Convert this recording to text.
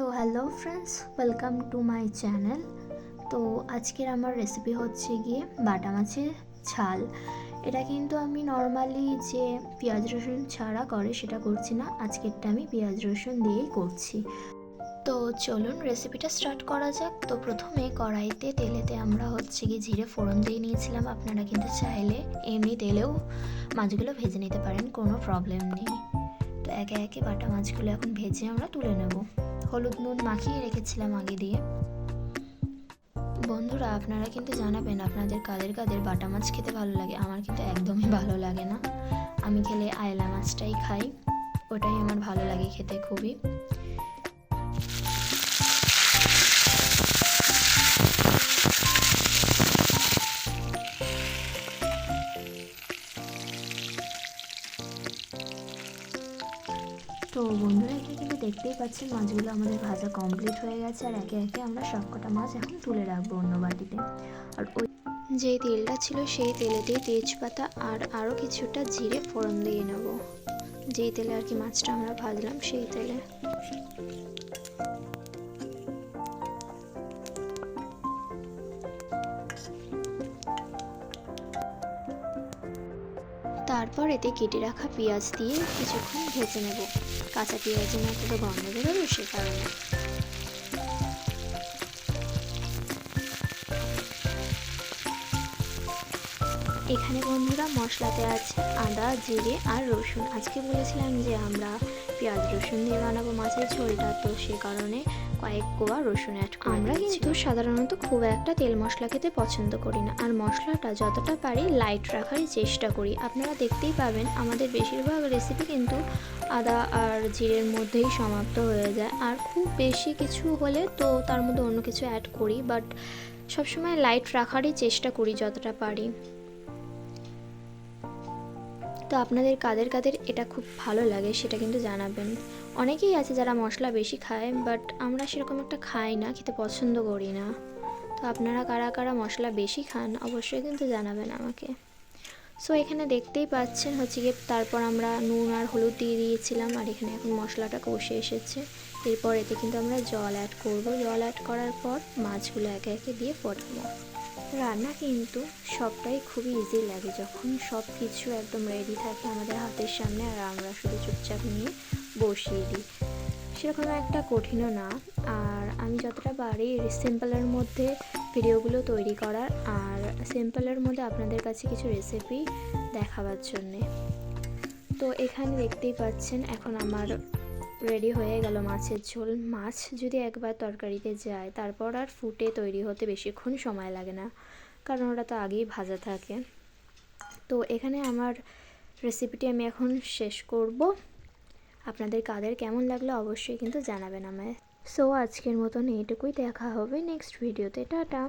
So hello friends welcome to my channel তো আজকের আমার রেসিপি হচ্ছে গিয়ে বাটা মাছের ঝাল। এটা কিন্তু আমি নর্মালি যে পেঁয়াজ রসুন ছাড়া করে সেটা করছি না, আজকেরটা আমি পেঁয়াজ রসুন দিয়েই করছি। তো চলুন রেসিপিটা স্টার্ট করা যাক। তো প্রথমে কড়াইতে তেলেতে আমরা হচ্ছে গিয়ে জিরে ফোড়ন দিয়ে নিয়েছিলাম। আপনারা কিন্তু চাইলে এমনি তেলেও মাছগুলো ভেজে নিতে পারেন, কোনো প্রবলেম নেই। তো একে একে বাটা মাছগুলো এখন ভেজে আমরা তুলে নেব। হলুদ নুন মাখিয়ে রেখেছিলাম আগে দিয়ে। বন্ধুরা, আপনারা কিন্তু জানাবেন আপনাদের কাদের কাদের বাটা মাছ খেতে ভালো লাগে। আমার কিন্তু একদমই ভালো লাগে না। আমি খেলে আয়লা মাছটাই খাই। ওটাই আমার ভালো লাগে খেতে খুবই। তো বন্ধুরা, এখানে কিন্তু দেখতেই পাচ্ছেন মাছগুলো আমাদের ভাজা কমপ্লিট হয়ে গেছে আর একে একে আমরা সবকটা মাছ এখন তুলে রাখব অন্য বাটিতে। আর ওই যে তেলটা ছিল সেই তেলেতেই তেজপাতা আর আরও কিছুটা জিরে ফোড়ন দিয়ে নেব। যেই তেলে আর কি মাছটা আমরা ভাজলাম সেই তেলে। তারপর এতে কেটে রাখা পেঁয়াজ দিয়ে কিছুক্ষণ ভেজে নেব। কাঁচা পেঁয়াজের মতো গন্ধ বেরোবে সে কারণে। এখানে বন্ধুরা মশলাতে আছে আদা, জিরে আর রসুন। আজকে বলেছিলাম যে আমরা পেঁয়াজ রসুন দিয়ে বানাবো মাছের ঝোলটা, তো সে কারণে কয়েক কোয়া রসুন অ্যাড আমরা কিন্তু সাধারণত খুব একটা তেল মশলা খেতে পছন্দ করি না। আর মশলাটা যতটা পারি লাইট রাখারই চেষ্টা করি। আপনারা দেখতেই পাবেন আমাদের বেশিরভাগ রেসিপি কিন্তু আদা আর জিরের মধ্যেই সমাপ্ত হয়ে যায়। আর খুব বেশি কিছু হলে তো তার মধ্যে অন্য কিছু অ্যাড করি। বাট সবসময় লাইট রাখারই চেষ্টা করি যতটা পারি। তো আপনাদের কাদের কাদের এটা খুব ভালো লাগে সেটা কিন্তু জানাবেন। অনেকেই আছে যারা মশলা বেশি খায় বাট আমরা সেরকম একটা খাই না, খেতে পছন্দ করি না। তো আপনারা কারা কারা মশলা বেশি খান, অবশ্যই কিন্তু জানাবেন আমাকে। সো এখানে দেখতেই পাচ্ছেন হচ্ছে গিয়ে তারপর আমরা নুন আর হলুদ দিয়ে দিয়েছিলাম, আর এখানে এখন মশলাটা কষে এসেছে। এরপর এতে কিন্তু আমরা জল অ্যাড করব। জল অ্যাড করার পর মাছগুলো একে একে দিয়ে ফোটাবো। রান্না কিন্তু সবটাই খুবই ইজি লাগে। যখন সব কিছু একদম রেডি থাকে আমাদের হাতের সামনে, আর আমরা শুধু চুপচাপ নিয়ে বসিয়ে দিই। সেরকম একটা কঠিনও না। আর আমি যতটা পারি সিম্পলের মধ্যে ভিডিওগুলো তৈরি করার, আর সিম্পলের মধ্যে আপনাদের কাছে কিছু রেসিপি দেখাবার জন্যে। তো এখানে দেখতেই পাচ্ছেন, এখন আমার রেডি হয়ে গেল মাছের ঝোল। মাছ যদি একবার তরকারিতে যায়, তারপর আর ফুটে তৈরি হতে বেশিক্ষণ সময় লাগে না, কারণ ওটা তো আগেই ভাজা থাকে। তো এখানে আমার রেসিপিটি আমি এখন শেষ করব। আপনাদের কাদের কেমন লাগল অবশ্যই কিন্তু জানাবেন আমায়। সো আজকের মতন এইটুকুই। দেখা হবে নেক্সট ভিডিওতে টাটা!